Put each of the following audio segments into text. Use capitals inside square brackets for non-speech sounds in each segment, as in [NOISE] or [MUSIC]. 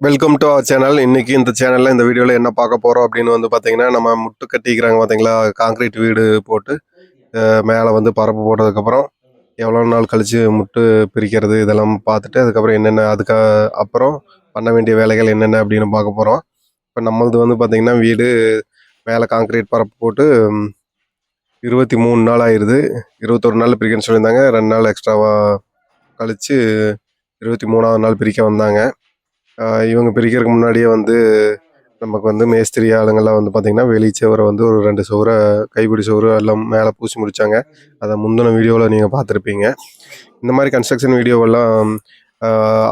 Welcome to our channel இன்னைக்கு இந்த சேனலில் இந்த வீடியோவில் என்ன பார்க்க போகிறோம் அப்படின்னு வந்து பார்த்தீங்கன்னா நம்ம முட்டு கட்டிக்கிறாங்க பார்த்தீங்களா காங்கிரீட் வீடு போட்டு மேலே வந்து பரப்பு போட்டதுக்கப்புறம் எவ்வளோ நாள் கழித்து முட்டு பிரிக்கிறது இதெல்லாம் பார்த்துட்டு அதுக்கப்புறம் என்னென்ன அதுக்கு அப்புறம் பண்ண வேண்டிய வேலைகள் என்னென்ன அப்படின்னு பார்க்க போகிறோம் இப்போ நம்மளது வந்து பார்த்திங்கன்னா வீடு மேலே காங்கிரீட் பரப்பு போட்டு இருபத்தி மூணு நாள் ஆயிடுது இருபத்தொரு நாள் பிரிக்கன்னு சொல்லியிருந்தாங்க. ரெண்டு நாள் எக்ஸ்ட்ராவாக கழித்து இருபத்தி மூணாவது நாள் பிரிக்க வந்தாங்க. இவங்க பிரிக்கிறதுக்கு முன்னாடியே வந்து நமக்கு வந்து மேஸ்திரி ஆளுங்கள்லாம் வந்து பார்த்திங்கன்னா வெளிச்சவரை வந்து ஒரு ரெண்டு சுவரை கைப்பிடி சுவரு எல்லாம் மேலே பூசி முடித்தாங்க அதை முந்தின வீடியோவில் நீங்கள் பார்த்துருப்பீங்க. இந்த மாதிரி கன்ஸ்ட்ரக்ஷன் வீடியோவெல்லாம்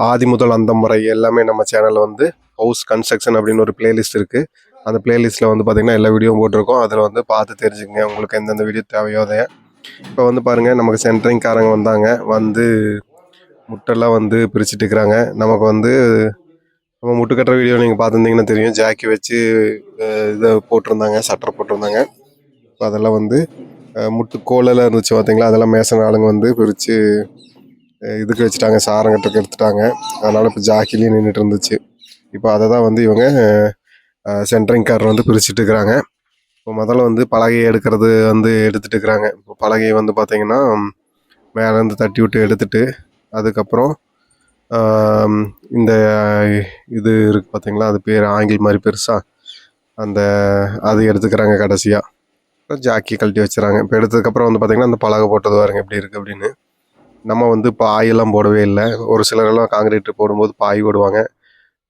ஆதி முதல் அந்த முறை எல்லாமே நம்ம சேனலில் வந்து ஹவுஸ் கன்ஸ்ட்ரக்ஷன் அப்படின்னு ஒரு பிளேலிஸ்ட் இருக்குது அந்த பிளேலிஸ்ட்டில் வந்து பார்த்திங்கன்னா எல்லா வீடியோவும் போட்டிருக்கோம். அதில் வந்து பார்த்து தெரிஞ்சுக்கங்க உங்களுக்கு எந்தெந்த வீடியோ தேவையோ அதை இப்போ வந்து பாருங்கள் நமக்கு சென்ட்ரிங்காரங்க வந்தாங்க. வந்து முட்டெல்லாம் வந்து பிரிச்சுட்டு இருக்கிறாங்க. நமக்கு வந்து நம்ம முட்டு கட்டுற வீடியோ நீங்கள் பார்த்துருந்தீங்கன்னா தெரியும். ஜாக்கி வச்சு இதை போட்டிருந்தாங்க சட்டர் போட்டிருந்தாங்க. இப்போ அதெல்லாம் வந்து முட்டு கோலெல்லாம் இருந்துச்சு பார்த்தீங்களா அதெல்லாம் மேசன் ஆளுங்க வந்து பிரித்து இதுக்கு வச்சுட்டாங்க சாரங்கட்டுக்கு எடுத்துட்டாங்க. அதனால் இப்போ ஜாக்கிலேயே நின்றுட்டு இருந்துச்சு. இப்போ அதை தான் வந்து இவங்க சென்ட்ரிங் கார் வந்து பிரிச்சுட்டு இருக்கிறாங்க. இப்போ முதல்ல வந்து பலகையை எடுக்கிறது வந்து எடுத்துகிட்டு இருக்கிறாங்க. இப்போ பலகையை வந்து பார்த்திங்கன்னா மேலேருந்து தட்டி விட்டு எடுத்துட்டு அதுக்கப்புறம் இந்த இது இருக்குது பார்த்தீங்களா அது பேர் ஆங்கில் மாதிரி பெருசாக அந்த அது எடுத்துக்கிறாங்க கடைசியாக அப்புறம் ஜாக்கி கழட்டி வச்சுறாங்க. இப்போ எடுத்ததுக்கப்புறம் வந்து பார்த்திங்கன்னா அந்த பலகை போட்டது பாருங்க எப்படி இருக்குது அப்படின்னு. நம்ம வந்து பாயெல்லாம் போடவே இல்லை. ஒரு சிலரெல்லாம் காங்கிரீட் போடும்போது பாய் போடுவாங்க.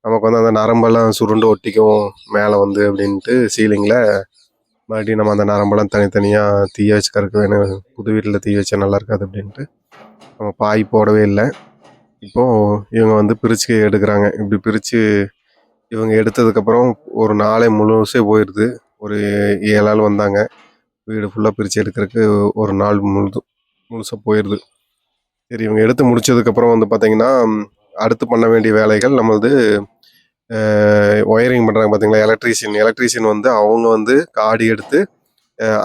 நமக்கு வந்து அந்த நரம்பெல்லாம் சுருண்டு ஒட்டிக்கும் மேலே வந்து அப்படின்ட்டு சீலிங்கில் மறுபடியும் நம்ம அந்த நரம்பெல்லாம் தனித்தனியாக தீய வச்சுக்கறதுக்கு வேணும். புது வீட்டில் தீ வச்சா நல்லா இருக்காது அப்படின்ட்டு. நம்ம பாய் போடவே இல்லை. இப்போது இவங்க வந்து பிரித்து எடுக்கிறாங்க. இப்படி பிரித்து இவங்க எடுத்ததுக்கப்புறம் ஒரு நாளே முழுசே போயிடுது ஒரு ஏழு ஆள் வந்தாங்க. வீடு ஃபுல்லாக பிரித்து எடுக்கிறதுக்கு ஒரு நாள் முழுதும் முழுசாக போயிடுது சரி இவங்க எடுத்து முடிச்சதுக்கப்புறம் வந்து பார்த்திங்கன்னா அடுத்து பண்ண வேண்டிய வேலைகள் நம்மளது ஒயரிங் பண்ணுறாங்க பார்த்தீங்களா எலக்ட்ரீஷியன் எலக்ட்ரீஷியன் வந்து அவங்க வந்து காடி எடுத்து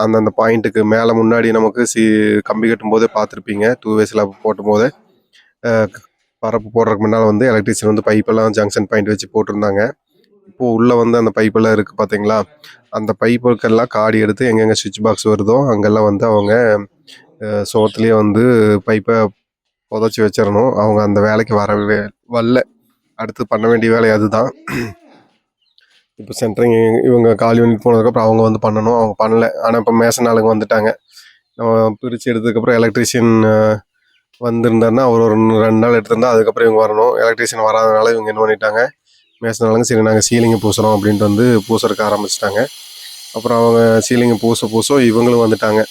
அந்தந்த பாயிண்ட்டுக்கு மேலே முன்னாடி நமக்கு சி கம்பி கட்டும் போதே பார்த்துருப்பீங்க டூ வேஸில் போட்டும் போதே பரப்பு போடுறதுக்கு முன்னால் வந்து எலக்ட்ரிஷியன் வந்து பைப்பெல்லாம் ஜங்ஷன் பாயிண்ட் வச்சு போட்டிருந்தாங்க. இப்போது உள்ளே வந்து அந்த பைப்பெல்லாம் இருக்குது பார்த்தீங்களா அந்த பைப்புக்கெல்லாம் காடி எடுத்து எங்கெங்கே சுவிட்ச் பாக்ஸ் வருதோ அங்கெல்லாம் வந்து அவங்க சோத்துலேயே வந்து பைப்பை புதைச்சி வச்சிடணும். அவங்க அந்த வேலைக்கு வரவே வரல. அடுத்து பண்ண வேண்டிய வேலை அதுதான். இப்போ சென்ட்ரிங் இவங்க காலி பண்ணிட்டு போனதுக்கப்புறம் அவங்க வந்து பண்ணணும். அவங்க பண்ணல. ஆனால் இப்போ மேசன் ஆளுங்க வந்துட்டாங்க. நம்ம பிரித்து எடுத்ததுக்கப்புறம் எலக்ட்ரிஷியன் வந்திருந்தாருன்னா அவர் ஒரு ரெண்டு நாள் எடுத்திருந்தா அதுக்கப்புறம் இவங்க வரணும். எலக்ட்ரிஷியன் வராதனால இவங்க என்ன பண்ணிட்டாங்க? மேசன் சரி நாங்கள் சீலிங்கை பூசுகிறோம் அப்படின்ட்டு வந்து பூசறக்க ஆரம்பிச்சிட்டாங்க. அப்புறம் அவங்க சீலிங்கை பூச பூச இவங்களும் வந்துட்டாங்க.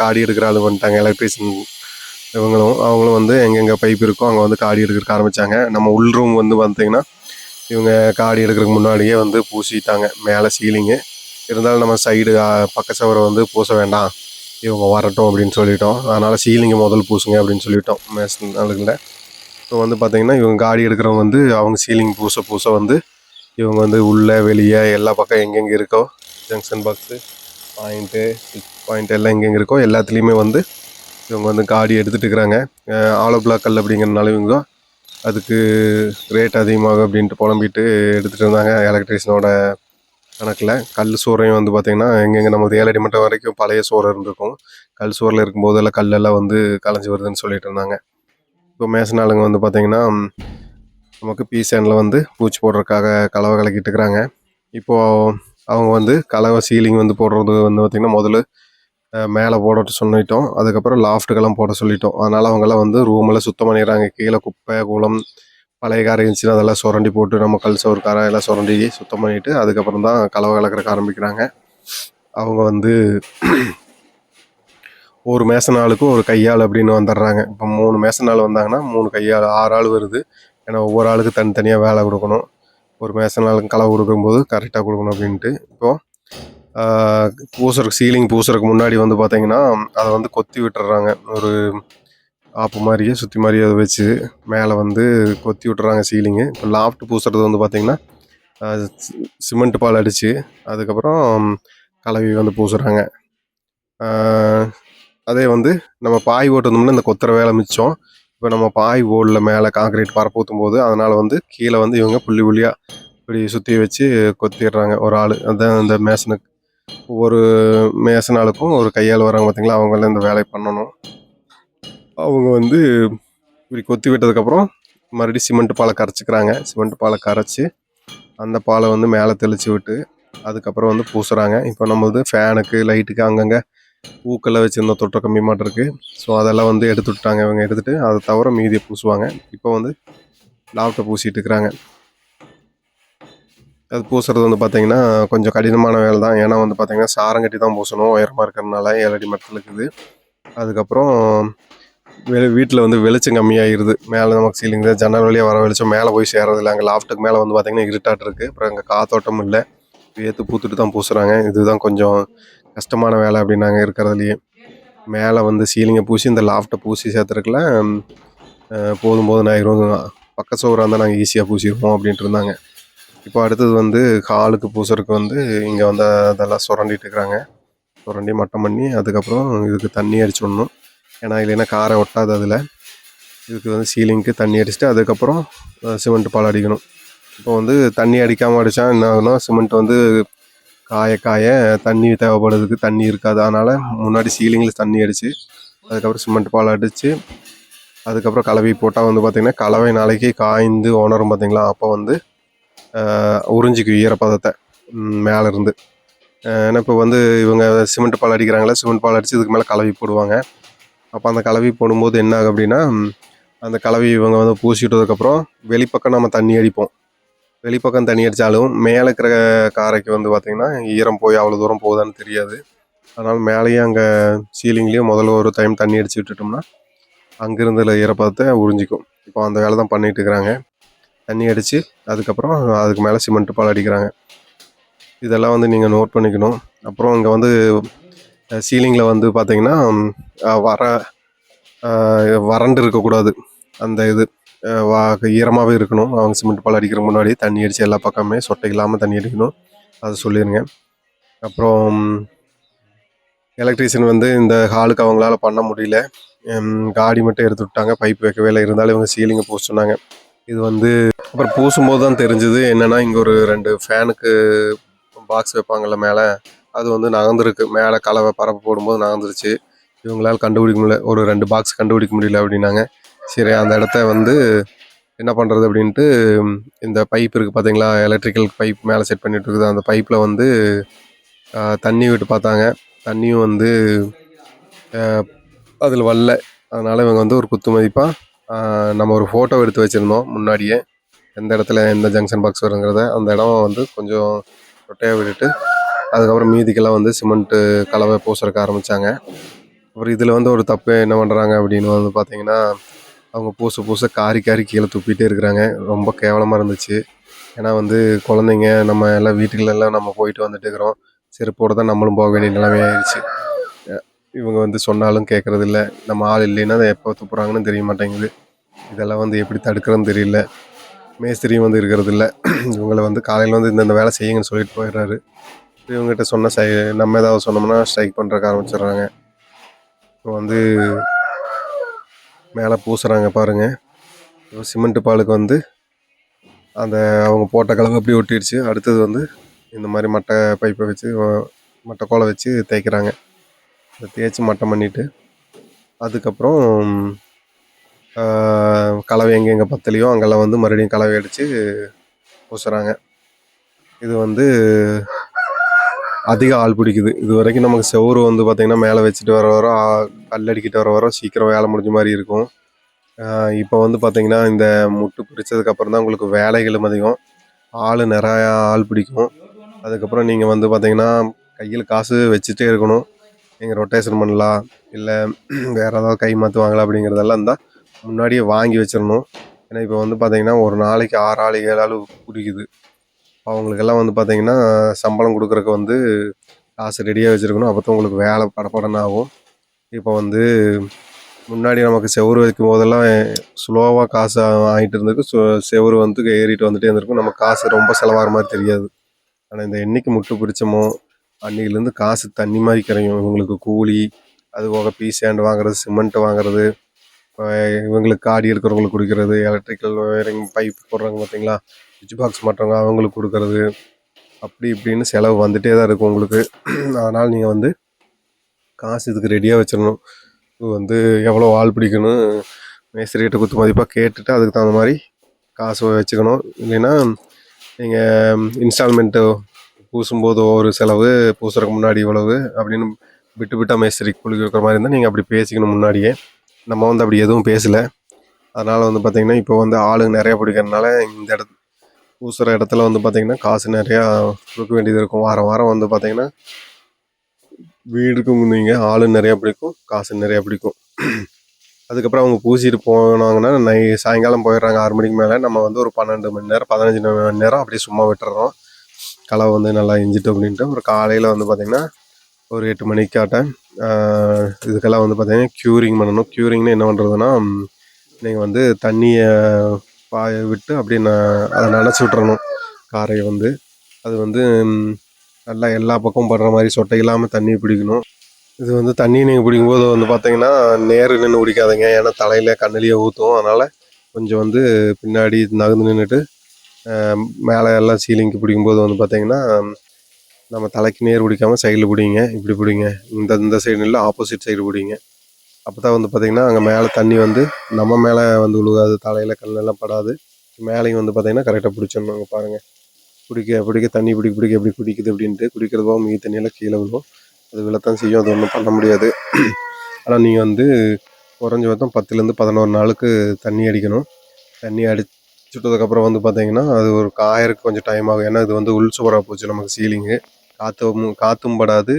காடி எடுக்கிற ஆளு வந்துட்டாங்க. எலக்ட்ரிஷியன் இவங்களும் அவங்களும் வந்து எங்கெங்கே பைப் இருக்கோ அங்கே வந்து காடி எடுக்கிறக்க ஆரம்பித்தாங்க நம்ம உள் ரூம் வந்து பார்த்தீங்கன்னா இவங்க காடி எடுக்கிறதுக்கு முன்னாடியே வந்து பூசிட்டாங்க. மேலே சீலிங்கு. இருந்தாலும் நம்ம சைடு பக்க சவரை வந்து பூச வேண்டாம். இவங்க வரட்டும் அப்படின்னு சொல்லிட்டோம். அதனால் சீலிங்கை முதல்ல பூசுங்க அப்படின்னு சொல்லிட்டோம். மேசன் ஆளுங்களை இப்போ வந்து பார்த்திங்கன்னா இவங்க காடி எடுக்கிறவங்க வந்து அவங்க சீலிங் பூச பூச வந்து இவங்க வந்து உள்ளே வெளியே எல்லா பக்கம் எங்கெங்கே இருக்கோ ஜங்ஷன் பாக்ஸு பாயிண்ட்டு பாயிண்ட் எல்லாம் எங்கெங்கே இருக்கோ எல்லாத்துலேயுமே வந்து இவங்க வந்து காடி எடுத்துகிட்டு இருக்கிறாங்க. ஆலோ பிளாக் கல் அப்படிங்கிறனால இவங்க அதுக்கு ரேட் அதிகமாகும் அப்படின்ட்டு புலம்பிட்டு எடுத்துகிட்டு இருந்தாங்க. எலக்ட்ரிஷியனோட கணக்கில். கல் சோறையும் வந்து பார்த்திங்கன்னா எங்கெங்கே நம்ம ஏழடி மட்டம் வரைக்கும் பழைய சோறு இருந்திருக்கும். கல் சோறில் இருக்கும்போது எல்லாம் கல்லெல்லாம் வந்து கலைஞ்சி வருதுன்னு சொல்லிட்டு இருந்தாங்க. இப்போ மேசனாளுங்க வந்து பார்த்திங்கன்னா நமக்கு பீசேனில் வந்து பூச்சி போடுறதுக்காக கலவை கலக்கிட்டு இருக்கிறாங்க. இப்போது அவங்க வந்து கலவை சீலிங் வந்து போடுறது வந்து பார்த்திங்கன்னா முதல்ல மேலே போட சொல்லிட்டோம் அதுக்கப்புறம் லாஃப்ட்டுக்கெல்லாம் போட சொல்லிட்டோம். அதனால் அவங்கெல்லாம் வந்து ரூமெல்லாம் சுத்தம் பண்ணிடுறாங்க. கீழே குப்பை குளம் பழைய காரை இருந்துச்சுன்னா அதெல்லாம் சுரண்டி போட்டு நம்ம கல் சோறு காரை எல்லாம் சுரண்டி சுத்தம் பண்ணிவிட்டு அதுக்கப்புறம் தான் கலவை கலக்கிறக்க ஆரம்பிக்கிறாங்க. அவங்க வந்து ஒரு மேச நாளுக்கும் ஒரு கையாள் அப்படின்னு வந்துடுறாங்க. இப்போ மூணு மேச நாள் வந்தாங்கன்னா மூணு கையாள் ஆறு ஆள் வருது. ஏன்னா ஒவ்வொரு ஆளுக்கு தனித்தனியாக வேலை கொடுக்கணும். ஒரு மேச நாளுக்கு கலவை கொடுக்கும்போது கரெக்டாக கொடுக்கணும் அப்படின்ட்டு. இப்போது பூசுறக்கு சீலிங் பூசுறதுக்கு முன்னாடி வந்து பார்த்திங்கன்னா அதை வந்து கொத்தி விட்டுறாங்க ஒரு ஆப்பு மாதிரியே சுற்றி மாதிரியே அதை வச்சு மேலே வந்து கொத்தி விட்டுறாங்க சீலிங்கு இப்போ லாஃப்ட் பூசுறது வந்து பார்த்திங்கன்னா சிமெண்ட் பால் அடித்து அதுக்கப்புறம் கலவி வந்து பூசுகிறாங்க அதே வந்து நம்ம பாய் ஓட்டிருந்தோம்னா இந்த கொத்துற வேலை மிச்சம். இப்போ நம்ம பாய் ஓடில் மேலே காங்கிரீட் பரப்பு ஊற்றும் போது அதனால் வந்து கீழே வந்து இவங்க புள்ளி புள்ளியாக இப்படி சுற்றி வச்சு கொத்திடுறாங்க. ஒரு ஆள் அதான் இந்த மேசனுக்கு ஒவ்வொரு மேசனாளுக்கும் ஒரு கையால் வராங்க பார்த்தீங்களா அவங்களாம் இந்த வேலையை பண்ணணும். அவங்க வந்து இப்படி கொத்தி விட்டதுக்கப்புறம் மறுபடியும் சிமெண்ட் பாலை கரைச்சிக்கிறாங்க. சிமெண்ட் பாலை கரைச்சி அந்த பாலை வந்து மேலே தெளித்து விட்டு அதுக்கப்புறம் வந்து பூசுகிறாங்க இப்போ நம்ம வந்து ஃபேனுக்கு லைட்டுக்கு அங்கங்கே பூக்கெல்லாம் வச்சுருந்த தொற்ற கம்மி மாட்டம் இருக்குது ஸோ அதெல்லாம் வந்து எடுத்து விட்டாங்க இவங்க எடுத்துகிட்டு அதை தவிர மீதியை பூசுவாங்க. இப்போ வந்து லாப்ட்டை பூசிட்டு இருக்கிறாங்க. அது பூசுறது வந்து பார்த்திங்கன்னா கொஞ்சம் கடினமான வேலை தான். ஏன்னா வந்து பார்த்திங்கன்னா சாரம் கட்டி தான் பூசணும். உயரமாக இருக்கிறதுனால ஏழடி மரத்தில் இருக்குது. அதுக்கப்புறம் வெளி வீட்டில் வந்து வெளிச்சம் கம்மியாகிடுது மேலே நமக்கு சீலிங் தான் ஜன்னல் வழியாக வர வெளிச்சம் மேலே போய் சேர்றதில்ல. அங்கே லாஃப்ட்டுக்கு மேலே வந்து பார்த்தீங்கன்னா இருட்டாட்டு இருக்குது அப்புறம் அங்கே காத்தோட்டம் இல்லை. வேத்து பூத்துட்டு தான் பூசுகிறாங்க இதுதான் கொஞ்சம் கஷ்டமான வேலை அப்படின்னாங்க இருக்கிறதுலையே. மேலே வந்து சீலிங்கை பூசி இந்த லாஃப்ட்டை பூசி சேர்த்துறதுக்குள்ள போதும் போதும் ஆயிரும் பக்க சோறாக இருந்தால் நாங்கள் ஈஸியாக பூசிடுவோம் அப்படின்ட்டு இருந்தாங்க. இப்போ அடுத்தது வந்து ஹாலுக்கு பூசுறதுக்கு வந்து இங்கே வந்து அதெல்லாம் சுரண்டிட்டு இருக்கிறாங்க சுரண்டி மட்டம் பண்ணி அதுக்கப்புறம் இதுக்கு தண்ணி அடிச்சு விடணும் ஏன்னா இல்லைன்னா காரை ஒட்டாது அதில். இதுக்கு வந்து சீலிங்க்கு தண்ணி அடிச்சுட்டு அதுக்கப்புறம் சிமெண்ட் பால் அடிக்கணும். இப்போ வந்து தண்ணி அடிக்காமல் அடித்தா என்ன ஆகுனா சிமெண்ட் வந்து காய காய தண்ணி தேவைப்படுறதுக்கு தண்ணி இருக்காது. அதனால் முன்னாடி சீலிங்கில் தண்ணி அடித்து அதுக்கப்புறம் சிமெண்ட் பால் அடித்து அதுக்கப்புறம் கலவை போட்டால் வந்து பார்த்திங்கன்னா கலவை நாளைக்கு காய்ந்து உணரும் பார்த்தீங்களா அப்போ வந்து உறிஞ்சிக்கும் ஈரப்பதத்தை மேலேருந்து. ஏன்னா இப்போ வந்து இவங்க சிமெண்ட் பால் அடிக்கிறாங்களே சிமெண்ட் பால் அடித்து இதுக்கு மேலே கலவி போடுவாங்க. அப்போ அந்த கலவை போடும்போது என்ன ஆகும் அப்படின்னா அந்த கலவை இவங்க வந்து பூசி விட்டதுக்கப்புறம் வெளிப்பக்கம் நம்ம தண்ணி அடிப்போம். வெளிப்பக்கம் தண்ணி அடித்தாலும் மேலே இருக்கிற காரைக்கு வந்து பார்த்திங்கன்னா ஈரம் போய் அவ்வளோ தூரம் போகுதான்னு தெரியாது. அதனால் மேலேயும் அங்கே சீலிங்லேயும் முதல்ல ஒரு டைம் தண்ணி அடிச்சு விட்டுட்டோம்னா அங்கேருந்து ஈரப்பதத்தை உறிஞ்சிக்கும். இப்போ அந்த வேலை தான் பண்ணிகிட்டு இருக்கிறாங்க. தண்ணி அடித்து அதுக்கப்புறம் அதுக்கு மேலே சிமெண்ட் பால் அடிக்கிறாங்க. இதெல்லாம் வந்து நீங்கள் நோட் பண்ணிக்கணும். அப்புறம் இங்கே வந்து சீலிங்கில் வந்து பார்த்தீங்கன்னா வர வறண்டு இருக்கக்கூடாது. அந்த இது வா ஈரமாகவே இருக்கணும். அவங்க சிமெண்ட் பால் அடிக்கிற முன்னாடி தண்ணி அடித்து எல்லா பக்கமே சொட்டை இல்லாமல் தண்ணி அடிக்கணும். அதை சொல்லிடுங்க அப்புறம் எலக்ட்ரீஷியன் வந்து இந்த ஹாலுக்கு அவங்களால பண்ண முடியல. காடி மட்டும் எடுத்து விட்டாங்க. பைப் வைக்கவே இல்லை இருந்தாலும் இவங்க சீலிங்கை பூச சொன்னாங்க. இது வந்து அப்புறம் பூசும்போது தான் தெரிஞ்சுது என்னென்னா இங்கே ஒரு ரெண்டு ஃபேனுக்கு பாக்ஸ் வைப்பாங்கள்ல மேலே. அது வந்து நகர்ந்துருக்கு. மேலே கலவை பரப்பு போடும்போது நகர்ந்துருச்சு. இவங்களால் கண்டுபிடிக்க முடியல. ஒரு ரெண்டு பாக்ஸ் கண்டுபிடிக்க முடியல அப்படின்னாங்க. சரி அந்த இடத்த வந்து என்ன பண்ணுறது அப்படின்ட்டு இந்த பைப் இருக்குது பார்த்தீங்களா எலக்ட்ரிக்கல் பைப் மேலே செட் பண்ணிகிட்டு இருக்குது. அந்த பைப்பில் வந்து தண்ணி விட்டு பார்த்தாங்க. தண்ணியும் வந்து அதில் வரல. அதனால் இவங்க வந்து ஒரு குத்து மதிப்பாக நம்ம ஒரு ஃபோட்டோ எடுத்து வச்சுருந்தோம் முன்னாடியே. எந்த இடத்துல எந்த ஜங்ஷன் பாக்ஸ் வருங்கிறத அந்த இடம் வந்து கொஞ்சம் ரொட்டையாக விட்டுட்டு அதுக்கப்புறம் மீதிக்கெல்லாம் வந்து சிமெண்ட்டு கலவை பூசறக்க ஆரம்பித்தாங்க அப்புறம் இதில் வந்து ஒரு தப்பு என்ன பண்ணுறாங்க அப்படின்னு வந்து பார்த்திங்கன்னா அவங்க பூச பூச காரி காரி கீழே துப்பிட்டே இருக்கிறாங்க. ரொம்ப கேவலமாக இருந்துச்சு. ஏன்னா வந்து குழந்தைங்க நம்ம எல்லாம் வீட்டுகளெல்லாம் நம்ம போயிட்டு வந்துட்டு இருக்கிறோம். செருப்போடு தான் நம்மளும் போக வேண்டிய நிலைமை ஆயிடுச்சு. இவங்க வந்து சொன்னாலும் கேட்கறது நம்ம ஆள் இல்லைன்னா அதை எப்போ துப்புறாங்கன்னு தெரிய மாட்டேங்குது. இதெல்லாம் வந்து எப்படி தடுக்கிறதுன்னு தெரியல. மேஸ்திரியும் வந்து இருக்கிறதில்ல. இவங்களை வந்து காலையில் வந்து இந்தந்த வேலை செய்யுங்கன்னு சொல்லிட்டு போயிடுறாரு. இவங்ககிட்ட சொன்ன சை நம்ம ஏதாவது சொன்னோம்னா ஸ்ட்ரைக் பண்ணுறக்கு ஆரம்பிச்சிடுறாங்க. இப்போ வந்து மேலே பூசுகிறாங்க பாருங்கள் இப்போ சிமெண்ட் பாலுக்கு வந்து அந்த அவங்க போட்ட கலவை அப்படியே ஒட்டிடுச்சு. அடுத்தது வந்து இந்த மாதிரி மட்டை பைப்பை வச்சு மட்டை கோலை வச்சு தேய்க்கிறாங்க. அதை தேய்ச்சி மட்டம் பண்ணிவிட்டு அதுக்கப்புறம் கலவை எங்கெங்கே பத்தலையோ அங்கெல்லாம் வந்து மறுபடியும் கலவை அடித்து பூசுகிறாங்க இது வந்து அதிக ஆள் பிடிக்குது. இது வரைக்கும் நமக்கு செவ்வறு வந்து பார்த்திங்கன்னா மேலே வச்சுட்டு வர வர கல்லடிக்கிட்டு கல் அடிக்கிட்டு வர வர சீக்கிரம் வேலை முடிஞ்ச மாதிரி இருக்கும். இப்போ வந்து பார்த்திங்கன்னா இந்த முட்டு பிரித்ததுக்கப்புறம் தான் உங்களுக்கு வேலைகளும் அதிகம். ஆள் நிறையா ஆள் பிடிக்கும். அதுக்கப்புறம் நீங்கள் வந்து பார்த்திங்கன்னா கையில் காசு வச்சுட்டே இருக்கணும். நீங்கள் ரொட்டேஷன் பண்ணலாம். இல்லை வேறு ஏதாவது கை மாற்றுவாங்களா அப்படிங்கிறதெல்லாம் இருந்தால் முன்னாடியே வாங்கி வச்சிடணும். ஏன்னா இப்போ வந்து பார்த்திங்கன்னா ஒரு நாளைக்கு ஆறு ஆள் ஏழு ஆள் பிடிக்குது. அவங்களுக்கெல்லாம் வந்து பார்த்திங்கன்னா சம்பளம் கொடுக்குறக்கு வந்து காசு ரெடியாக வச்சுருக்கணும். அப்போ தான் உங்களுக்கு வேலை படப்படன்னு ஆகும். இப்போ வந்து முன்னாடி நமக்கு செவுரு வைக்கும் போதெல்லாம் ஸ்லோவாக காசு ஆகிட்டு இருந்திருக்கு ஸோ செவுரு வந்து ஏறிட்டு வந்துட்டே இருந்திருக்கும். நம்ம காசு ரொம்ப செலவாகிற மாதிரி தெரியாது. ஆனால் இந்த என்னைக்கு முட்டு பிடிச்சோமோ அன்னையிலேருந்து காசு தண்ணி மாதிரி கிடைக்கும் இவங்களுக்கு கூலி அது போக பீஸ் ஹேண்ட் வாங்குறது சிமெண்ட் வாங்குறது இவங்களுக்கு காடி இருக்கிறவங்களுக்கு கொடுக்கறது எலக்ட்ரிக்கல் ஒயரிங் பைப் போடுறாங்க பார்த்தீங்களா? சுவிட்ச் பாக்ஸ் மாட்டுறவங்க அவங்களுக்கு கொடுக்கறது. அப்படி இப்படின்னு செலவு வந்துட்டே தான் இருக்கும் உங்களுக்கு. அதனால் நீங்கள் வந்து காசு இதுக்கு ரெடியாக வச்சிடணும். இது வந்து எவ்வளோ ஆள் பிடிக்கணும்? மேஸ்திரிகிட்ட குத்து மதிப்பாக கேட்டுட்டு அதுக்கு தகுந்த மாதிரி காசு வச்சுக்கணும். இல்லைன்னா நீங்கள் இன்ஸ்டால்மெண்ட்டு பூசும்போது ஒரு செலவு பூசுறதுக்கு முன்னாடி இவ்வளவு அப்படின்னு விட்டு விட்டா மேஸ்திரிக்கு குளிக்கிற மாதிரி இருந்தால் நீங்கள் அப்படி பேசிக்கணும் முன்னாடியே. நம்ம வந்து அப்படி எதுவும் பேசலை. அதனால் வந்து பார்த்திங்கன்னா இப்போ வந்து ஆளுங்க நிறையா பிடிக்கிறதுனால இந்த இடத்து பூசுகிற இடத்துல வந்து பார்த்திங்கன்னா காசு நிறையா கொடுக்க வேண்டியது இருக்கும். வாரம் வாரம் வந்து பார்த்திங்கன்னா வீடுக்கு நீங்கள் ஆளு நிறையா பிடிக்கும் காசு நிறையா பிடிக்கும். அதுக்கப்புறம் அவங்க பூசிட்டு போனாங்கன்னா நை சாயங்காலம் போயிடுறாங்க ஆறு மணிக்கு மேலே. நம்ம வந்து ஒரு பன்னெண்டு மணி நேரம் பதினஞ்சு மணி நேரம் அப்படியே சும்மா விட்டுறோம். களை வந்து நல்லா இஞ்சிட்டு அப்படின்ட்டு ஒரு காலையில் வந்து பார்த்திங்கன்னா ஒரு எட்டு மணிக்காட்டம் இதுக்கெல்லாம் வந்து பார்த்திங்கன்னா க்யூரிங் பண்ணணும். க்யூரிங்னு என்ன பண்ணுறதுன்னா நீங்கள் வந்து தண்ணியை பாய விட்டு அப்படியே நான் அதை நனைச்சி விட்றணும் காரையை வந்து. அது வந்து நல்லா எல்லா பக்கமும் படுற மாதிரி சொட்டை இல்லாமல் தண்ணி பிடிக்கணும். இது வந்து தண்ணி நீங்கள் பிடிக்கும்போது வந்து பார்த்தீங்கன்னா நேரு நின்று பிடிக்காதீங்க ஏன்னா தலையில் கண்ணிலேயே ஊற்றும் அதனால் கொஞ்சம் வந்து பின்னாடி நகர்ந்து நின்றுட்டு மேலே எல்லாம் சீலிங்க்கு பிடிக்கும்போது வந்து பார்த்தீங்கன்னா நம்ம தலைக்கு நேர் பிடிக்காமல் சைடில் பிடிங்க. இப்படி பிடிங்க. இந்த இந்த சைடு இல்லை ஆப்போசிட் சைடு பிடிங்க. அப்போ தான் வந்து பார்த்திங்கன்னா அங்கே மேலே தண்ணி வந்து நம்ம மேலே வந்து விழுகாது தலையில் கண்ணெல்லாம் படாது. மேலேயும் வந்து பார்த்திங்கன்னா கரெக்டாக பிடிச்சிடணும் அங்கே பாருங்கள் பிடிக்க பிடிக்க தண்ணி பிடிக்க பிடிக்க எப்படி குடிக்குது அப்படின்ட்டு குடிக்கிறது போக மீதி தண்ணியெல்லாம் கீழே விழும் அது விழத்தான் செய்யும் அது ஒன்றும் பண்ண முடியாது. [CLEARS THROAT] ஆனால் நீங்கள் வந்து குறைஞ்ச பட்சம் பத்துலேருந்து பதினோரு நாளுக்கு தண்ணி அடிக்கணும். தண்ணி அடிச்சுட்டதுக்கப்புறம் வந்து பார்த்திங்கன்னா அது ஒரு காயறக்கு கொஞ்சம் டைம் ஆகும். ஏன்னா இது வந்து உள் சுவராக போச்சு நமக்கு சீலிங்கு காற்றும் காற்றும் படாது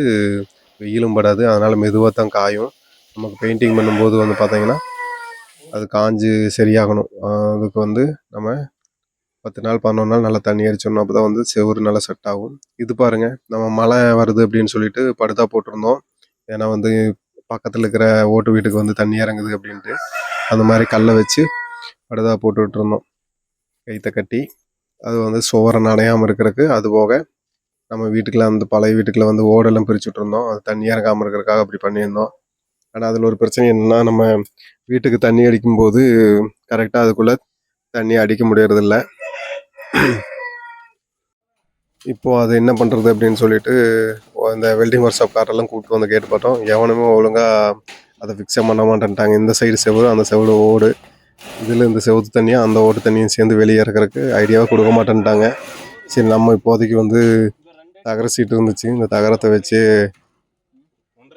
வெயிலும் படாது. அதனால் மெதுவாக தான் காயும். நமக்கு பெயிண்டிங் பண்ணும்போது வந்து பார்த்தீங்கன்னா அது காஞ்சு சரியாகணும். அதுக்கு வந்து நம்ம பத்து நாள் பதினொரு நாள் நல்லா தண்ணி அடிச்சிடணும் அப்போ தான் வந்து செவுரு நல்லா செட் ஆகும். இது பாருங்கள் நம்ம மழை வருது அப்படின்னு சொல்லிட்டு படுதா போட்டிருந்தோம். ஏன்னா வந்து பக்கத்தில் இருக்கிற ஓட்டு வீட்டுக்கு வந்து தண்ணி இறங்குது அப்படின்ட்டு அந்த மாதிரி கல்லை வச்சு படுதா போட்டு விட்டுருந்தோம் கைத்தை கட்டி அது வந்து சுவரை நனையாமல் இருக்கிறதுக்கு. அது போக நம்ம வீட்டுக்குள்ள வந்து பழைய வீட்டுக்குள்ள வந்து ஓடெல்லாம் பிரிச்சு விட்டுருந்தோம். அது தண்ணி இறங்காமல் இருக்கிறதுக்காக அப்படி பண்ணியிருந்தோம். ஆனால் அதில் ஒரு பிரச்சனை என்னென்னா நம்ம வீட்டுக்கு தண்ணி அடிக்கும்போது கரெக்டாக அதுக்குள்ளே தண்ணி அடிக்க முடியறதில்ல. இப்போது அது என்ன பண்ணுறது அப்படின்னு சொல்லிட்டு அந்த வெல்டிங் ஒர்க் ஷாப் காரெல்லாம் கூப்பிட்டு வந்து கேட்டு பார்த்தோம். எவனுமே ஒழுங்காக அதை ஃபிக்ஸே பண்ண மாட்டேன்ட்டாங்க. இந்த சைடு செவ்வறு அந்த செவ்வறு ஓடு. இதில் இந்த செவுத்து தண்ணியும் அந்த ஓட்டு தண்ணியும் சேர்ந்து வெளியே இறக்கறதுக்கு ஐடியாவாக கொடுக்க மாட்டேன்ட்டாங்க. சரி நம்ம இப்போதைக்கு வந்து தகர சீட்டு இருந்துச்சு. இந்த தகரத்தை வச்சு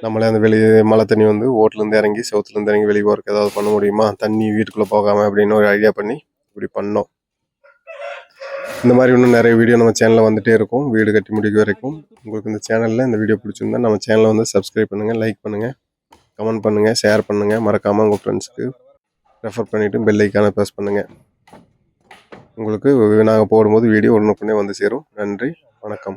நம்மளே அந்த வெளியே மழை தண்ணி வந்து ஓட்டிலேருந்து இறங்கி சவுத்துலேருந்து இறங்கி வெளியே போகிறதுக்கு ஏதாவது பண்ண முடியுமா? தண்ணி வீட்டுக்குள்ளே போகாமல் அப்படின்னு ஒரு ஐடியா பண்ணி இப்படி பண்ணோம். இந்த மாதிரி இன்னும் நிறைய வீடியோ நம்ம சேனலில் வந்துகிட்டே இருக்கும். வீடு கட்டி முடிக்க வரைக்கும். உங்களுக்கு இந்த சேனலில் இந்த வீடியோ பிடிச்சிருந்தா நம்ம சேனலை வந்து சப்ஸ்கிரைப் பண்ணுங்கள் லைக் பண்ணுங்கள் கமெண்ட் பண்ணுங்கள் ஷேர் பண்ணுங்கள் மறக்காமல் உங்கள் ஃப்ரெண்ட்ஸுக்கு ரெஃபர் பண்ணிவிட்டு பெல் ஐக்கான ப்ரெஸ் பண்ணுங்கள் உங்களுக்கு நாங்கள் போடும்போது வீடியோ உடனுக்குடனே வந்து சேரும். நன்றி. வணக்கம்.